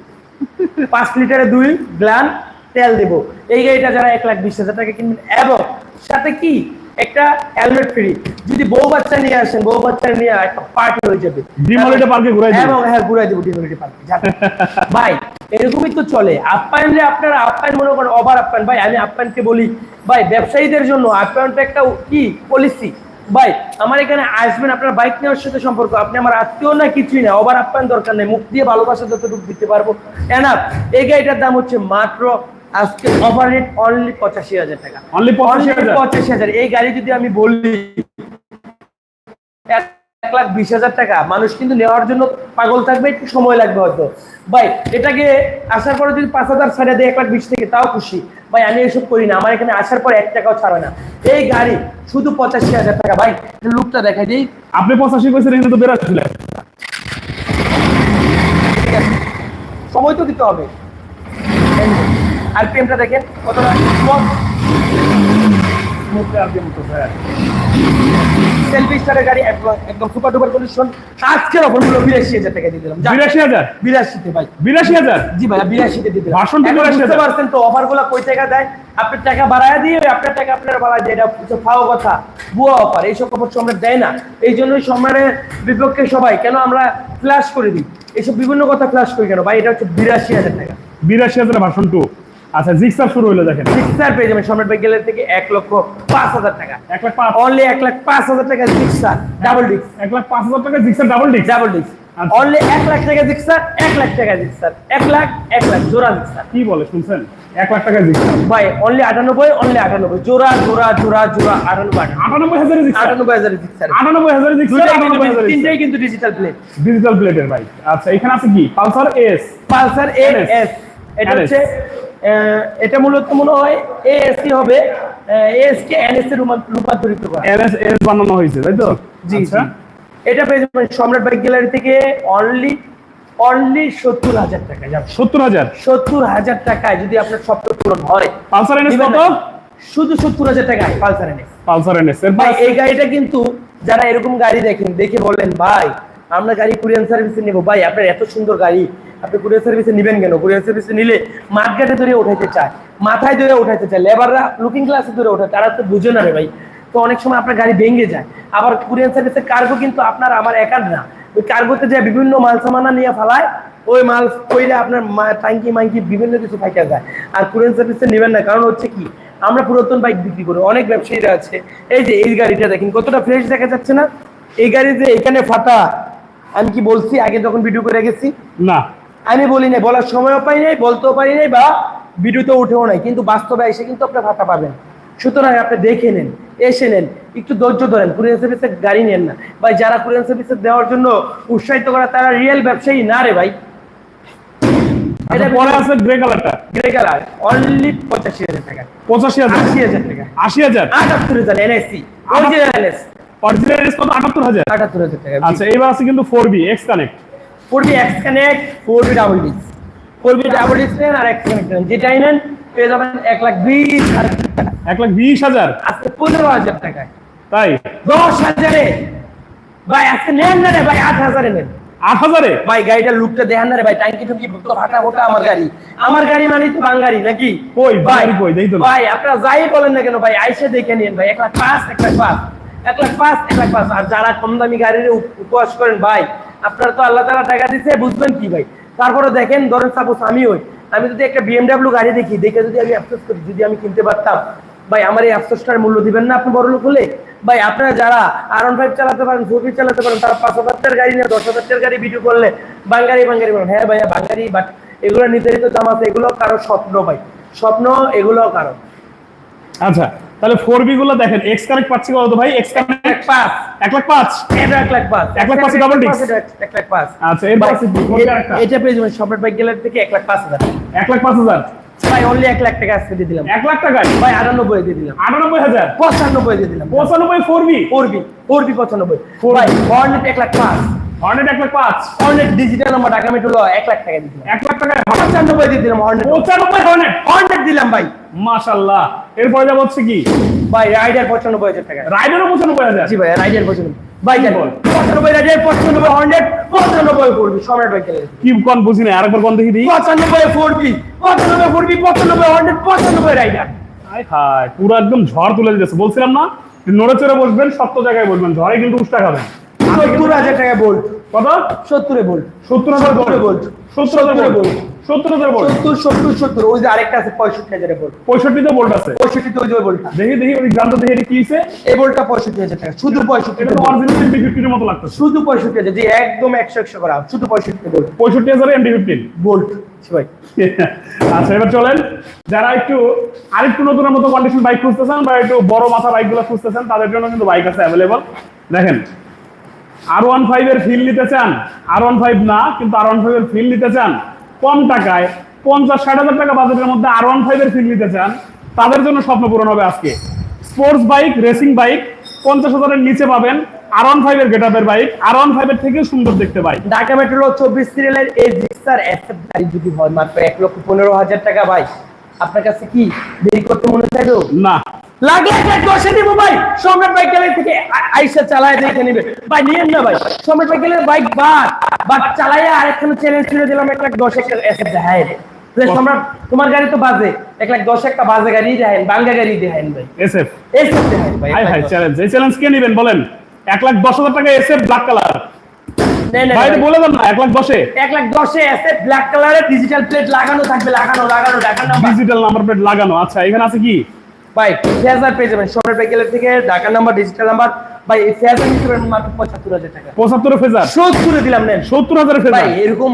পাঁচ লিটারে দুই গ্লান তেল দেব। এই গাড়িটা যারা এক লাখ বিশ হাজার টাকা কিনবেন। এবং সাথে কি? একটা হেলমেট ফ্রি যদি বউ বাচ্চা নিয়ে আসেন বউ বাচ্চা নিয়ে একটা পার্টি হয়ে যাবে। ডিমলিটে পার্কে ঘুরাই দিবেন। এবং হ্যাঁ ঘুরাই দেবো ডিমলিটে পার্কে <laughs> ভাই এরকমই তো চলে। আপ্যায়নলে আপনারা আপ্যায়ন মনে করেন ওভার আপ্যায়ন। ভাই আমি আপ্যায়নকে বলি ভাই ব্যবসায়ীদের জন্য আপ্যায়নটা একটা কি পলিসি ভাই আমার এখানে আসবেন আপনার বাইক নেওয়ার সাথে সম্পর্ক। আপনি আমার আত্মীয় না কিছুই না ওভার আপ্যায়ন দরকার নেই। মুখ দিয়ে ভালোবাসা যতটুকু দিতে পারব। এনাফ এই গাড়িটার দাম হচ্ছে মাত্র আজকে ওভার রেট অনলি পঁচাশি হাজার টাকা। 85,000 পঁচাশি হাজার? এই গাড়ি যদি আমি বলি এক লাখ বিশ হাজার টাকা মানুষ কিন্তু নেওয়ার জন্য পাগল থাকবে একটু সময় লাগবে হয়তো। ভাই এটাকে আসার পরে যদি পাঁচ হাজার ছাড়া দেয় এক লাখ বিশ থেকে তাও খুশি। ভাই আমি এসব করি না আমার এখানে আসার পর এক টাকাও ছাড়ে না। এই গাড়ি শুধু পঁচাশি হাজার টাকা। ভাই লুকটা দেখাই দিই। আপনি পঁচাশি কইছেন এখানে তো বেরাচ্ছিলেন সময় তো দিতে হবে। দেখেন কতটা সেলফি স্টারের গাড়ি একদম- সুপার ডুপার কন্ডিশন আজকের অফার মূল্য বিরাশি হাজার টাকা দিয়ে দিলাম। বিরাশি হাজার? বিরাশিতে ভাই। বিরাশি হাজার? জি ভাই বিরাশিতে দিয়ে দিলাম। ভাষণ তো বুঝতে। পারছেন অফার কই টাকা দেয়? আপনার টাকা বাড়ায় দিয়ে আপনার টাকা আপনার বাড়ায় দিয়ে। এটা হচ্ছে ফাও কথা বুয়া অফার এইসব অফার সম্রাট দেয় না। এই জন্যই সম্রাটের বিপক্ষে সবাই কেন আমরা ফ্ল্যাশ করে দিই? এইসব বিভিন্ন কথা ফ্ল্যাশ করি কেন? ভাই এটা হচ্ছে বিরাশি হাজার টাকা। বিরাশি হাজার ভাষণ টু। আচ্ছা জিক্সার শুরু হলো দেখেন। সিক্সার পেয়ে যাবেন সম্রাট ভাই গেলের থেকে এক লক্ষ পাঁচ হাজার টাকা। এক লাখ পাঁচ। অনলি এক লাখ পাঁচ হাজার টাকা সিক্সার ডাবল ডিস্ক এক লাখ পাঁচ হাজার টাকা জিক্সার ডাবল ডিক্স ডাবল ডিস্ক। অনলি এক লাখ টাকা জিক্সার এক লাখ টাকা জিক্সার এক লাখ এক লাখ জোড়া জিক্সার কি বলে শুনছেন? এক লাখ টাকা জিক্সার ভাই অনলি আটানব্বই অনলি আটানব্বই। জোড়া জোড়া জোড়া জোড়া আটানব্বই আটানব্বই। হাজার আটানব্বই হাজার জিক্সার আটানব্বই হাজার জিক্সার আটানব্বই হাজার তিনটাই কিন্তু ডিজিটাল প্লেট ডিজিটাল প্লেটের বাইক আচ্ছা এখানে আছে কি? পালসার এস পালসার এস এটা হচ্ছে এটা মূলত মনে হয় এএসসি হবে। এএস কে এনএস এ রূপান্তরিত করা। এস এস বানানো হয়েছে তাই তো? জি আচ্ছা। এটা পেয়ে যাবেন সম্রাট বাইক গ্যালারি থেকে অনলি অনলি সত্তর হাজার টাকা যাবে সত্তর হাজার? সত্তর হাজার টাকায় যদি আপনার স্বপ্ন পূরণ হয়। পালসার এনএস কত? শুধু সত্তর হাজার টাকায় পালসার এনএস পালসার এনএস এর ভাই এই গাড়িটা কিন্তু যারা এরকম গাড়ি দেখেন দেখে বলেন ভাই আমরা গাড়ি কুরিয়ান সার্ভিসে নেব। ভাই আপনার এত সুন্দর গাড়ি আপনি কুরিয়ান সার্ভিসে নেবেন কেন? কুরিয়ান সার্ভিসে নিলে মাঠঘাটে ধরে উঠাইতে চায়, মাথায় ধরে উঠাইতে চায় লেবাররা লুকিং গ্লাসে ধরে ওঠায়, তারা তো বুঝে না রে ভাই। তো অনেক সময় আপনার গাড়ি ভেঙে যায়, আবার কুরিয়ান সার্ভিসের কার্গো কিন্তু আপনার আমার একার না। ওই কার্গোতে যে বিভিন্ন মাল সামানা নিয়ে ফেলায়, ওই মাল কইলে আপনার ট্যাঙ্কি মাঙ্কি বিভিন্ন কিছু ফাইকা যায়। আর কুরিয়ান সার্ভিসে নেবেন না, কারণ হচ্ছে কি, আমরা পুরাতন বাইক বিক্রি করি, অনেক ব্যবসায়ীরা আছে। এই যে, এই গাড়িটা দেখেন, কতটা ফ্রেশ দেখা যাচ্ছে না? এই গাড়ি যে এখানে ফাটা, আমি কি বলছি? আগে যখন ভিডিও করে গেছি? না। আমি বলি নাই বলার সময়ও পাই নাই বলতেও পারি নাই বা ভিডিওতে উঠেও নাই কিন্তু বাস্তবে এসে কিন্তু আপনার ফাটা পাবেন। সুতরাং আপনি দেখে নেন এসে নেন একটু ধৈর্য ধরেন কুরিয়ান সার্ভিসের গাড়ি নেন না। ভাই যারা কুরিয়ান সার্ভিসে দেওয়ার জন্য উৎসাহিত করা তারা রিয়েল ব্যবসায়ী না রে ভাই। আচ্ছা, পরে আছে গ্রে কালারটা গ্রে কালার অনলি পঁচাশি হাজার টাকা। পঁচাশি হাজার? আশি হাজার টাকা। আশি হাজার? আটাত্তর হাজার NSC original NS original S কত? আটাত্তর হাজার? আটাত্তর হাজার টাকা। আচ্ছা এবার আছে কিন্তু four B X connect four B X connect four B double disc four B double disc নেন আর এক্স কানেক্ট নেন যেটাই নেন পেয়ে যাবেন এক লাখ বিশ হাজার এক লাখ বিশ হাজার? আজকে পনেরো হাজার টাকায়। তাই? দশ হাজারে। ভাই আজকে নেন না রে ভাই আট হাজারে নেন। আট হাজারে? ভাই গাড়িটার লুকটা দেখেন না রে ভাই টাঙ্কি টুকি তো ফাটা ফোটা আমার গাড়ি। আমার গাড়ি মানে তো বাঙ্গারি নাকি? কই, ভাই কই, দেখি তো ভাই আপনারা যাই বলেন না কেন ভাই আইসে দেখে নিন ভাই এক লাখ পাঁচ এক লাখ পাঁচ। এক লাখ পাঁচ এক লাখ পাঁচ। আর যারা কম দামি গাড়ির উপ- উপহাস করেন ভাই আপনারা তো আল্লাহ তালা টাকা দিচ্ছে বুঝবেন কি ভাই? তারপরে দেখেন, ধরেন সাপোজ আমি ওই আমি যদি একটা বিএমডাব্লিউ গাড়ি দেখি, দেখে যদি আমি আফসোস করি, যদি আমি কিনতে পারতাম, ভাই, আমার এই আফসোসটার মূল্য দিবেন না আপনি বড় লোক হলে? ভাই, আপনারা যারা আর ওয়ান ফাইভ চালাতে পারেন ফোর চালাতে পারেন, তারা পাঁচ হাজার গাড়ি নিয়ে, দশ হাজার গাড়ি ভিডিও করলে, বাঙ্গারি বাঙ্গারি বলেন হ্যাঁ ভাইয়া, বাঙ্গারি বাট এগুলো নির্ধারিত দাম আছে এগুলো কারও স্বপ্ন ভাই। স্বপ্ন এগুলো কারও। আচ্ছা তাহলে ফোর বি গুলো দেখেন এক্স কানেক্ট পাচ্ছি কত ভাই এক্স কানেক্ট এক পাঁচ এক লাখ পাঁচ এক লাখ পাঁচ এক লাখ পাঁচে disc? এক লাখ পাঁচ আচ্ছা এরপর ভাই, আছে কি? কোনটা এ- একটা? এটা পেয়ে যাবেন সম্রাট বাইক গ্যালারি থেকে এক লাখ পাঁচ হাজার এক লাখ পাঁচ হাজার ভাই অনলি এক লাখ টাকা আজকে দিয়ে দিলাম এক লাখ টাকা ভাই আটানব্বই দিয়ে দিলাম আটানব্বই হাজার পঁচানব্বই দিয়ে দিলাম পঁচানব্বই ফোর বি ফোরবি ফোরবি পঁচানব্বই 4B ভাই হর্নেট এক লাখ পাঁচ হর্নেট এক লাখ পাঁচ। Hornet digital number Dhaka metro এক লাখ টাকা দিলাম এক লাখ পঁচানব্বই দিয়ে দিলাম হর্নেট পঁচানব্বই হর্নেট হর্নেট দিলাম ভাই। মাশাল্লাহ এরপরে যাব হচ্ছে কি? ভাই রাইডার পঁচানব্বই হাজার টাকা। রাইডারও পঁচানব্বই হাজার? জি ভাই রাইডার পঁচানব্বই। ভাই জান বল। পঁচানব্বই রাইডার পঁচানব্বই হর্নেট পঁচানব্বই করবি সম্রাট বাইক গ্যালারি কি কন বুঝি না আরেকবার কন দেখি দিই। পঁচানব্বই ফোরবি পঁচানব্বই ফোরবি পঁচানব্বই হর্নেট পঁচানব্বই রাইডার হায় হায় পুরো একদম ঝড় তুলে দিতেছে। বলছিলাম না নড়ে চড়ে বসবেন শক্ত জায়গায় বসবেন ঝড়ে কিন্তু উষ্টা খাবেন সত্তর হাজার টাকা বোল্ট। কত? সত্তরে বোল্ট। সত্তর হাজার সত্তর হাজার সত্তরে সত্তর হাজার ভোল্ট সত্তর সত্তর সত্তর। ওই যে আরেকটা আছে পঁয়ষট্টি হাজারের বোল্ট। পঁয়ষট্টিতে ভোল্ট আছে? পঁয়ষট্টিতে ওই যে ওই দেখি দেখি ওই গ্রামটা দেখি এটা কি এই বোল্টটা পঁয়ষট্টি হাজার টাকা। শুধু পঁয়ষট্টি এটা অরিজিনাল এমডি ফিফটিনের মতো লাগতেছে। শুধু পঁয়ষট্টি হাজার যে একদম একশো একশো করা শুধু পঁয়ষট্টি বোল্ট। পঁয়ষট্টি হাজার এমডি ফিফটিন বোল্ট ভাই। <laughs> আচ্ছা এবার চলেন। যারা একটু আরেকটু নতুনের মতো কন্ডিশন বাইক খুঁজতেছেন বা একটু বড় মাথা বাইকগুলো খুঁজতেছেন তাদের জন্য কিন্তু বাইক আছে অ্যাভেলেবল দেখেন আর ওয়ান ফাইভ এর ফিল নিতে চান? আর ওয়ান ফাইভ না কিন্তু আর ওয়ান ফাইভ এর ফিল নিতে চান? কম টাকায় পঞ্চাশ ষাট হাজার টাকা বাজেটের মধ্যে আর ওয়ান ফাইভ এর ফিল নিতে চান তাদের জন্য স্বপ্ন পূরণ হবে আজকে। স্পোর্টস বাইক রেসিং বাইক পঞ্চাশ হাজারের নিচে পাবেন আর ওয়ান ফাইভ এর গেটআপের বাইক আর ওয়ান ফাইভ এর থেকে সুন্দর দেখতে বাইক ঢাকা মেট্রো চব্বিশ সিরিয়ালের এই জিক্সার এসএফ গাড়ি যদি হয়। মাত্র এক লক্ষ পনেরো হাজার টাকা ভাই। আপনার কাছে কি দেরি করতে মনে চাইলো না। লাগে একটা দশে দিব ভাই। সম্রাট বাইক গ্যালারি থেকে আইসা চালায় দেখে নিবে। ভাই নিয়েন না ভাই। সম্রাট বাইক গ্যালারি বাইক বাদ। বাদ চালাইয়া আরেকখানে চ্যালেঞ্জ ছেড়ে দিলাম এক লাখ দশ একটা এসে দেখায় যে সম্রাট তোমার গাড়ি তো বাজে। এক লাখ দশ একটা বাজে গাড়ি দেখেন বাঙ্গা গাড়ি দেখেন ভাই। এসএফ এসে দেখেন ভাই হাই হাই চ্যালেঞ্জ এই চ্যালেঞ্জ কে নেবেন বলেন। এক লাখ দশ হাজার টাকা এসএফ ব্ল্যাক কালার নেন, নেন, বাইরে বলে দেন না এক লাখ দশে। এক লাখ দশে ব্ল্যাক ডিজিটাল প্লেট লাগানো থাকবে লাগানো লাগানো নাম্বার ডিজিটাল নাম্বার প্লেট লাগানো। আচ্ছা এখানে আছে কি? ভাই ফেজার পেয়ে যাবেন থেকে নাম্বার ডিজিটাল নাম্বার ভাই এই ফেজার নিতে মাত্র পঁচাত্তর হাজার টাকা। পঁচাত্তর ফেজার। দিলাম নেন। সত্তর হাজার ফেজার। ভাই এরকম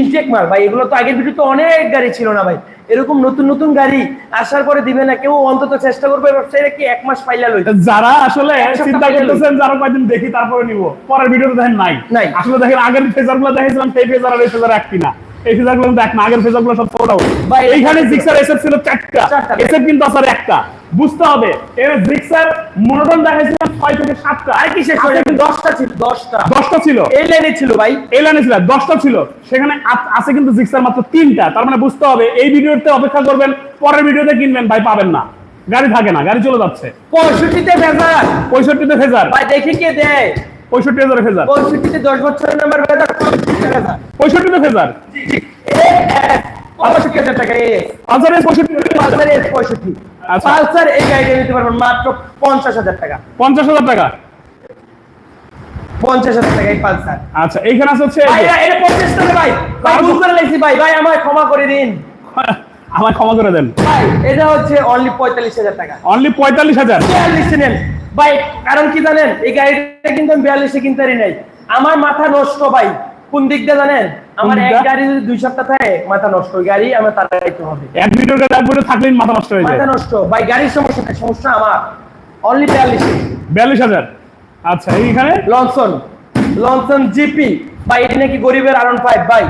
ইনটেক মাল ভাই এগুলো তো আগের ভিডিওতে অনেক গাড়ি ছিল না ভাই। এরকম নতুন নতুন গাড়ি আসার পরে দিবে না কেউ অন্তত চেষ্টা করবে ব্যবসায়ীরা কি এক মাস পাইলা লই? যারা আসলে চিন্তা করতেছেন যারা কয়েকদিন দেখি তারপরে নিব। পরের ভিডিওতে দেখেন নাই। নাই। আসলে দেখেন আগের ফেজারগুলো দেখেছিলাম সেই ফেজার আর এই ফেজার এক কিনা। এই ফেজার না আগের ফেজার সব সোল্ড আউট ভাই, এইখানে জিক্সার এসএফ ছিল চারটা। এসএফ কিন্তু আসার একটা। বুঝতে হবে এর জিক্সার মনোটন দেখাইছিলাম ছয় থেকে সাতটা। আর কি শেষ দশটা ছিল দশটা। দশটা ছিল। এই লাইনে ছিল ভাই। এই লাইনে ছিল দশটা ছিল। সেখানে আছে কিন্তু জিক্সার মাত্র তিনটা। তার মানে বুঝতে হবে এই ভিডিওতে অপেক্ষা করবেন পরের ভিডিওতে কিনবেন ভাই পাবেন না। গাড়ি থাকে না গাড়ি চলে যাচ্ছে। পঁয়ষট্টিতে ভেজাল পঁয়ষট্টিতে ফেজার। ভাই দেখে কে দেয়। পঁয়ষট্টি হাজার ফেজার। পঁয়ষট্টিতে দশ বছরের নাম্বার ভেজাল পঁয়ষট্টিতে ফেজার? পঁয়ষট্টি হাজার টাকা এ হাজারে পঁয়ষট্টি। পালসার এস পঁয়ষট্টি। আচ্ছা। পালসার এই গাড়িটা নিতে পারবেন মাত্র পঞ্চাশ হাজার টাকা। পঞ্চাশ হাজার টাকা? পঞ্চাশ হাজার টাকা এই পালসার আচ্ছা এইখানে আছে হচ্ছে ভাই এটা পঞ্চাশ টাকা ভাই। ভাই ভুল করে লাইছি ভাই। ভাই আমায় ক্ষমা করে দিন। <laughs> আমায় ক্ষমা করে দেন। ভাই এটা হচ্ছে অনলি পঁয়তাল্লিশ হাজার টাকা। অনলি পঁয়তাল্লিশ হাজার? বিয়াল্লিশে নেন। ভাই কারণ কি জানেন? এই গাড়িটা কিন্তু আমি বিয়াল্লিশে কিনতে পারি নাই। আমার মাথা নষ্ট ভাই। কোন দিক দিয়ে জানেন? আমার এক গাড়ি যদি দুই সপ্তাহ থাকে মাথা নষ্ট গাড়ি আমার তাড়াইতে হবে। এক থাকলেই মাথা নষ্ট হয়ে যায়। মাথা নষ্ট। ভাই গাড়ির সমস্যা নাই সমস্যা আমার। অনলি বিয়াল্লিশে। বিয়াল্লিশ হাজার। আচ্ছা এইখানে? Loncin Loncin GP. ভাই এটা নাকি গরিবের আরন ফাইভ ভাই।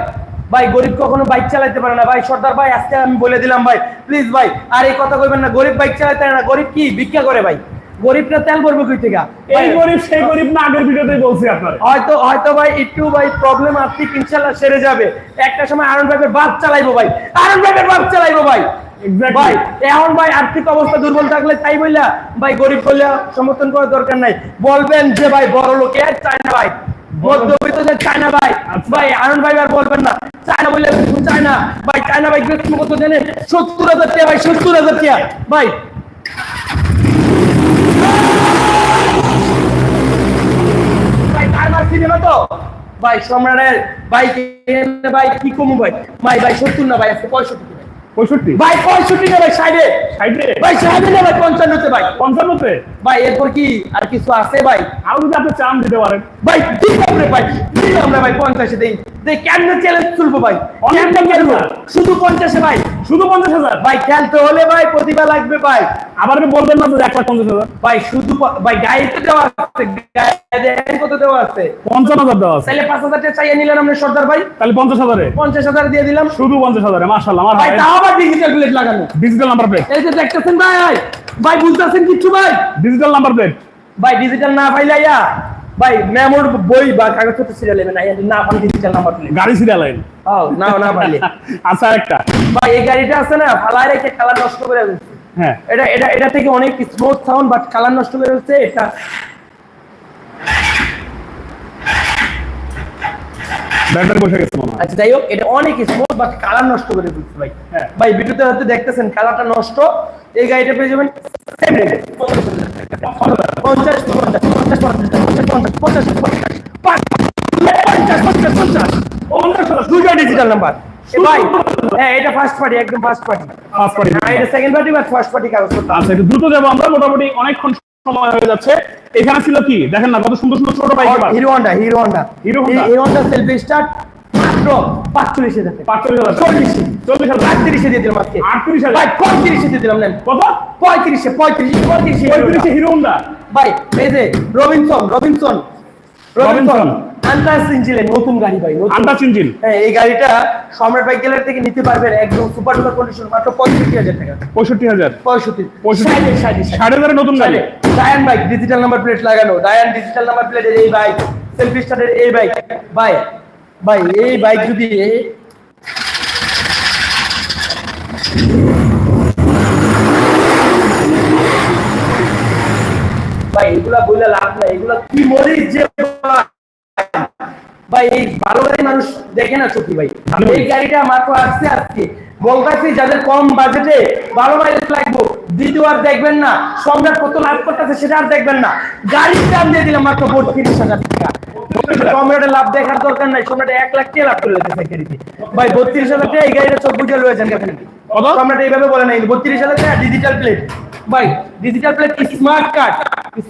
ভাই গরিব কখনো বাইক চালাতে পারে না। ভাই সর্দার ভাই আজকে আমি বলে দিলাম ভাই। প্লিজ ভাই আর এই কথা কইবেন না। গরিব বাইক চালাতে পারে না। গরিব কি? ভিক্ষা করে ভাই। গরিবটা তেল ভরবে কই থেকে? এই গরিব সেই গরিব না আগের ভিডিওতেই বলছি আপনার। হয়তো হয়তো ভাই একটু ভাই প্রবলেম আর্থিক ইনশাল্লাহ সেরে যাবে। একটা সময় আরন ভাইয়ের বাস চালাইবো ভাই। আরন ভাইয়ের বাস চালাইবো ভাই। ভাই এখন ভাই আর্থিক অবস্থা দুর্বল থাকলে তাই বললা ভাই গরিব বললে সমর্থন করার দরকার নাই। বলবেন যে ভাই বড় লোক চায় না ভাই। মধ্যবিত্ত যে চায় না ভাই। আচ্ছা। ভাই আনন্দ ভাই আর বলবেন না। চায় না বললে চায় না। ভাই চায় না ভাই বেতন কত জানেন সত্তর হাজার টাকা ভাই সত্তর হাজার টাকা। ভাই সিনেমা তো? ভাই সম্রাটের ভাই ভাই কি কমু ভাই? ভাই ভাই সত্তর না ভাই আজকে পঁয়ষট্টি পঁয়ষট্টি? ভাই পঁয়ষট্টি না ভাই ষাটে। ষাটে? ভাই ষাটে না ভাই পঞ্চান্নতে ভাই। পঞ্চান্নতে? ভাই এরপর কি আর কিছু আছে ভাই? আরও যদি আপনি চান দিতে পারেন। ভাই ঠিক আছে ভাই ঠিক আমরা ভাই পঞ্চাশে দেই দেই কেমনে চ্যালেঞ্জ তুলবো ভাই? অনেক। শুধু পঞ্চাশে ভাই? শুধু পঞ্চাশ হাজার। ভাই খেলতে হলে ভাই প্রতিভা লাগবে ভাই। আবার বলবেন না এক লাখ পঞ্চাশ হাজার। ভাই শুধু ভাই গাড়িতে দেওয়া আছে কত দেওয়া আছে? পঞ্চান্ন হাজার দেওয়া আছে। তাহলে পাঁচ হাজার টাকা চাইয়ে নিলেন আমরা সর্দার ভাই? তাহলে পঞ্চাশ হাজারে। পঞ্চাশ হাজার দিয়ে দিলাম। শুধু পঞ্চাশ হাজারে মার্শাল্লাহ আমার ভাই তাও আবার ডিজিটাল প্লেট লাগানো। ডিজিটাল নাম্বার প্লেট এই যে দেখতেছেন ভাই ভাই বুঝতেছেন কিচ্ছু ভাই? ডিজিটাল নাম্বার প্লেট ভাই ডিজিটাল না পাইলে আইয়া ভাই মেমোর বই বা কাগজপত্র সিরিয়াল নেবেন না ডিজিটাল নাম্বার গাড়ি সিরিয়াল লাইন ও না না পাইলে আচ্ছা একটা ভাই এই গাড়িটা আছে না ফালায় রেখে কালার নষ্ট করে হ্যাঁ। এটা এটা এটা থেকে অনেক স্মুথ সাউন্ড বাট কালার নষ্ট করে এটা। ব্যাটারি বসে গেছে মনে আচ্ছা যাই হোক এটা অনেক স্মুথ বাট কালার নষ্ট করে দিচ্ছে ভাই। হ্যাঁ। ভাই ভিডিওতে হয়তো দেখতেছেন কালারটা নষ্ট এই গাড়িটা পেয়ে যাবেন। পঞ্চাশ পঞ্চাশ পঞ্চাশ পঞ্চাশ ডিজিটাল নাম্বার ভাই হ্যাঁ এটা ফার্স্ট পার্টি একদম ফার্স্ট পার্টি। হ্যাঁ। এটা সেকেন্ড পার্টি বা ফার্স্ট পার্টি কাগজ আচ্ছা একটু দ্রুত যাব আমরা। মোটামুটি অনেকক্ষণ সময় হয়ে যাচ্ছে। এখানে ছিল কি? দেখেন না কত সুন্দর সুন্দর ছোট bike Hero Honda Hero Honda Hero Honda? Hero Honda selfie start পাঁচচল্লিশ হাজার পাঁচচল্লিশ হাজার চল্লিশে। চল্লিশ হাজার আটত্রিশে দিয়ে দিলাম আজকে। আটত্রিশ হাজার। ভাই পঁয়ত্রিশে দিয়ে দিলাম নেন। কত? পঁয়ত্রিশে পঁয়ত্রিশ পঁয়ত্রিশে। পঁয়ত্রিশে হিরো হোন্ডা। ভাই এই যে রবিনসন রবিনসন। রবিনসন। আন্টাস ইঞ্জিনের নতুন গাড়ি ভাই ইঞ্জিন হ্যাঁ এই গাড়িটা সম্রাট বাইক গ্যালারি থেকে নিতে পারবেন একদম সুপার সুপার কন্ডিশন মাত্র পঁয়ষট্টি হাজার টাকা। পঁয়ষট্টি হাজার। পঁয়ষট্টি। পঁয়ষট্টি। ষাটে, ষাটে, ষাটে। ষাট হাজারের নতুন গাড়ি। Dayun bike digital number plate লাগানো। ডায়ান ডিজিটাল নাম্বার প্লেটের এই বাইক। সেলফি স্টার্টের এই বাইক। ভাই ভাই এই বাইক যদি ভাই এগুলা বললে লাভ নাই এগুলা কি মরিস যে ভাই। এই ভালো গাড়ি মানুষ দেখে না চোখে ভাই। এই গাড়িটা মাত্র আসছে আজকে বলতেছি যাদের কম বাজেটে ভালো মাইলেজ লাগবে দ্বিতীয় আর দেখবেন না সম্রাট কত লাভ করতেছে সেটা আর দেখবেন না। গাড়ির দাম দিয়ে দিলাম মাত্র বত্রিশ হাজার টাকা। সম্রাটের লাভ দেখার দরকার নাই সম্রাট এক লাখ টাকা লাভ করে লেগেছে গাড়িতে। ভাই বত্রিশ হাজার টাকা এই গাড়িটা চোখ বুঝে রয়েছেন সম্রাট এইভাবে বলে নাই বত্রিশ হাজার টাকা ডিজিটাল প্লেট ভাই digital plate smart card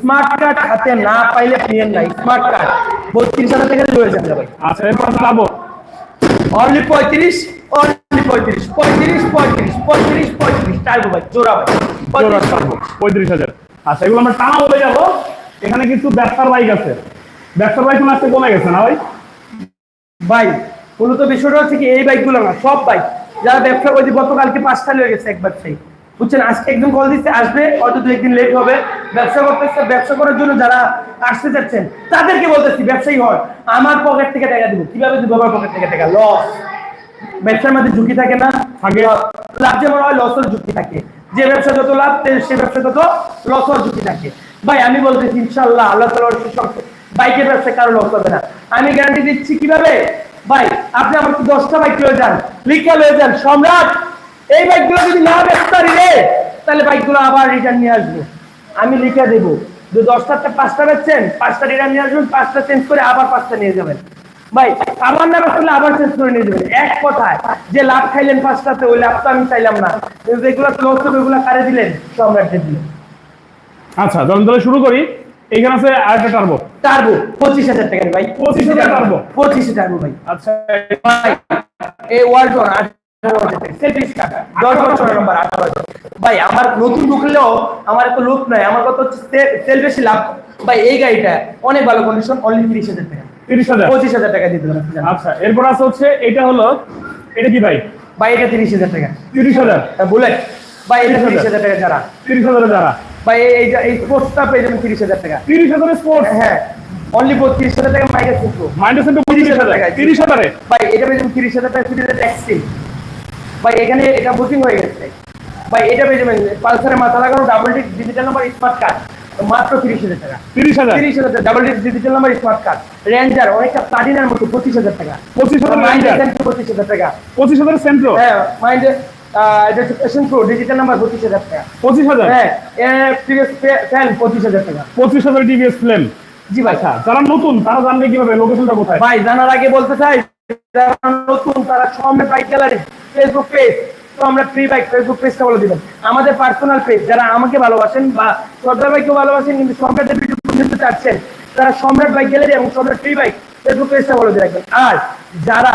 smart card হাতে না পাইলে পেন নাই স্মার্ট কার্ড বত্রিশ হাজার টাকা রয়েছে ভাই। আচ্ছা এরপর যাব অনলি পঁয়ত্রিশ অনলি পঁয়ত্রিশ পঁয়ত্রিশ পঁয়ত্রিশ পঁয়ত্রিশ পঁয়ত্রিশ। টাইপ ভাই জোড়া ভাই। পঁয়ত্রিশ টার্বো। পঁয়ত্রিশ হাজার। আচ্ছা এগুলো আমরা টানা বলে যাব। এখানে কিছু ব্যবসার বাইক আছে। ব্যবসার বাইক আজকে কমে গেছে না ভাই? ভাই মূলত বিষয়টা হচ্ছে কি এই বাইকগুলো না সব বাইক। যারা ব্যবসা করে গতকালকে পাঁচটা হয়ে গেছে এক ব্যবসায়ী বুঝছেন, আজকে একদম কল দিচ্ছে, আসবে হয়তো দু একদিন লেট হবে। ব্যবসা করতেছে, ব্যবসা করার জন্য যারা আসতে চাচ্ছেন, তাদেরকে বলতেছি, ব্যবসায়ী হয় আমার পকেট থেকে টাকা দিব। কীভাবে দিব আমার পকেট থেকে টাকা? লস ব্যবসার মধ্যে ঝুঁকি থাকে না থাকে। লাভ। যেমন হয় লসের ঝুঁকি থাকে। যে ব্যবসা যত লাভ, সে ব্যবসা তত লসের ঝুঁকি থাকে। ভাই, আমি বলতেছি ইনশাল্লাহ আল্লাহ তালার বাইকের ব্যবসা কারও লস হবে না। আমি গ্যারান্টি দিচ্ছি, কীভাবে? ভাই, আপনি আমার দশটা বাইক লয়ে যান লিখে লয়ে যান, সম্রাট! এই বাইকগুলো যদি না ব্যস্ত পারি রে তাহলে বাইকগুলো আবার রিটার্ন নিয়ে আসব। আমি লিখে দেবো যে দশটাতে পাঁচটা বেচছেন পাঁচটা রিটার্ন নিয়ে আসবেন পাঁচটা চেঞ্জ করে আবার পাঁচটা নিয়ে যাবেন। ভাই আমার নামে করলে আবার চেঞ্জ করে নিয়ে যাবেন। এক কথায় যে লাভ খাইলেন পাঁচটাতে ওই লাভ তো আমি চাইলাম না। এগুলো লস হবে এগুলো কারে দিলেন? সম্রাটকে দিলেন। আচ্ছা চলুন তাহলে শুরু করি। এইখানে আছে আরেকটা টার্বো টার্বো পঁচিশ হাজার টাকা ভাই। 25,000 টার্বো। পঁচিশ টার্বো ভাই। আচ্ছা। ভাই এই ওয়ার্ল্ড টাকা টাকা ভাই আমার নতুন ঢুকলেও আমার এত লোক নাই আমার কত হচ্ছে সেল বেশি লাভ ভাই এই গাড়িটা অনেক ভালো কন্ডিশন অনলি তিরিশ হাজার টাকা। তিরিশ হাজার? পঁচিশ হাজার টাকা দিতে আচ্ছা এরপর আছে হচ্ছে এটা হলো এটা কি ভাই? ভাই এটা তিরিশ হাজার টাকা। তিরিশ হাজার? বুলেট। ভাই এটা তিরিশ হাজার টাকা যারা। তিরিশ হাজারে যারা? ভাই এই- এই স্পোর্টসটা পেয়ে যাবেন তিরিশ হাজার টাকা। তিরিশ হাজারে স্পোর্টস হ্যাঁ অনলি বত্রিশ হাজার টাকা মাইনাস ইন্টু পঁচিশ হাজার তিরিশ হাজারে? ভাই এটা পেয়ে যাবেন তিরিশ হাজার টাকা। তিরিশ হাজার ভাই এখানে এটা বুকিং হয়ে গেছে। ভাই এটা পেয়ে যাবেন পালসারের মাথা লাগানো double disc digital number smart card মাত্র তিরিশ হাজার টাকা। তিরিশ হাজার? তিরিশ হাজার টাকা double disc digital number smart card Ranger অনেকটা প্লাটিনার মতো পঁচিশ হাজার টাকা। পঁচিশ হাজার পঁচিশ হাজার টাকা। পঁচিশ হাজারের সেন্ট্রো হ্যাঁ মাইন্ডের এটা হচ্ছে প্যাশন প্রো ডিজিটাল নাম্বার পঁচিশ হাজার টাকা। পঁচিশ হাজার? হ্যাঁ প্রিভিয়াস ফ্যান পঁচিশ হাজার টাকা। পঁচিশ হাজার টিভিএস ফ্লেম জি ভাই। আচ্ছা যারা নতুন তারা জানবে কীভাবে লোকেশনটা কোথায়? ভাই জানার আগে বলতে চাই যারা নতুন তারা সম্রাট বাইক গ্যালারি ফেসবুক পেজ তো আমরা ফ্রি বাইক ফেসবুক পেজটা বলে দিবেন আমাদের পার্সোনাল পেজ যারা আমাকে ভালোবাসেন বা সর্দার বাইককে ভালোবাসেন, কিন্তু সম্রাটের ভিডিও নিতে চাচ্ছেন, তারা সম্রাট বাইক গ্যালারি এবং সম্রাট ফ্রি বাইক ফেসবুক পেজটা বলে দিয়ে রাখবেন আর যারা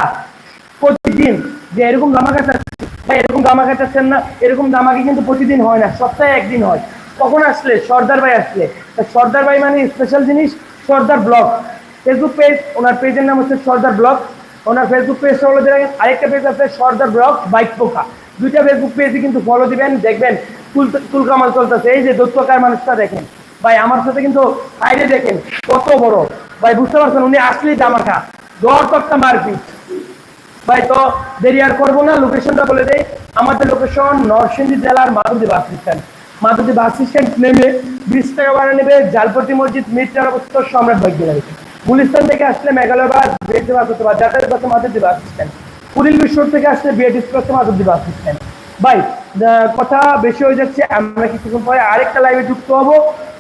প্রতিদিন যে এরকম দামাকা চাচ্ছেন বা এরকম দামাকা চাচ্ছেন না, এরকম দামাকি কিন্তু প্রতিদিন হয় না, সপ্তাহে একদিন হয়। কখন আসলে? সর্দার ভাই আসলে। সর্দার ভাই মানে স্পেশাল জিনিস, সর্দার ব্লগ। ফেসবুক পেজ ওনার পেজের নাম হচ্ছে সর্দার ব্লগ। ওনার ফেসবুক পেজ ফলো দিয়ে রাখেন আরেকটা পেজ আছে সর্দার ব্লগ বাইক পোকা। দুইটা ফেসবুক পেজে কিন্তু ফলো দিবেন, দেখবেন তুল তুলকামাল চলতেছে। এই যে দৈত্যকার মানুষটা দেখেন, ভাই আমার সাথে কিন্তু বাইরে দেখেন, কত বড়। ভাই বুঝতে পারছেন, উনি আসলেই দামাখা দর তকটা মারপিট ভাই তো দেরি আর করব না লোকেশনটা বলে দেই। আমাদের লোকেশন নরসিংদী জেলার মাধুদী বাস স্ট্যান্ড মাধুদী বাস স্ট্যান্ড নেমে বিশ টাকা ভাড়া নেবে জালপটি মসজিদ মির্জার অবস্থিত সম্রাট বাইক গ্যালারি গুলিস্তান থেকে আসলে মেঘালয় বাস বিএটি বাস হতে পারে যাতায়াত বাসে মাধুদী বাস স্ট্যান্ড পুরীল বিশ্বর থেকে আসলে বিএটিস বাসে মাধুদী বাস স্ট্যান্ড ভাই কথা বেশি হয়ে যাচ্ছে, আমরা কিছুক্ষণ পরে আরেকটা লাইভে যুক্ত হব।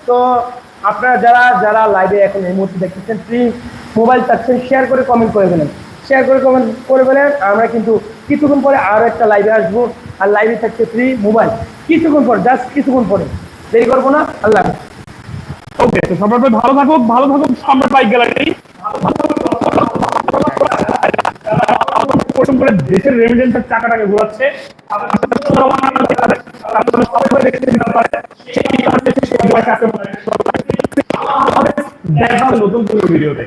তো আপনারা যারা যারা লাইভে এখন এই মুহূর্তে দেখতেছেন প্লিজ মোবাইল চাচ্ছেন শেয়ার করে কমেন্ট করে দেবেন শেয়ার করে কমেন্ট করে ফেলেন, আমরা কিন্তু কিছুক্ষণ পরে আরও একটা লাইভে আসব। আর লাইভে থাকছে ফ্রি মোবাইল কিছুক্ষণ পর জাস্ট কিছুক্ষণ পরে। দেরি করব না, আল্লাহ হাফেজ। ওকে তো সম্রাট ভাই ভালো থাকুক ভালো থাকুক সম্রাট বাইক গ্যালারি পরিশ্রম করে দেশের রেমিডেন্সের টাকাটাকে ঘোরাচ্ছে। দেখা নতুন কোনো ভিডিওতে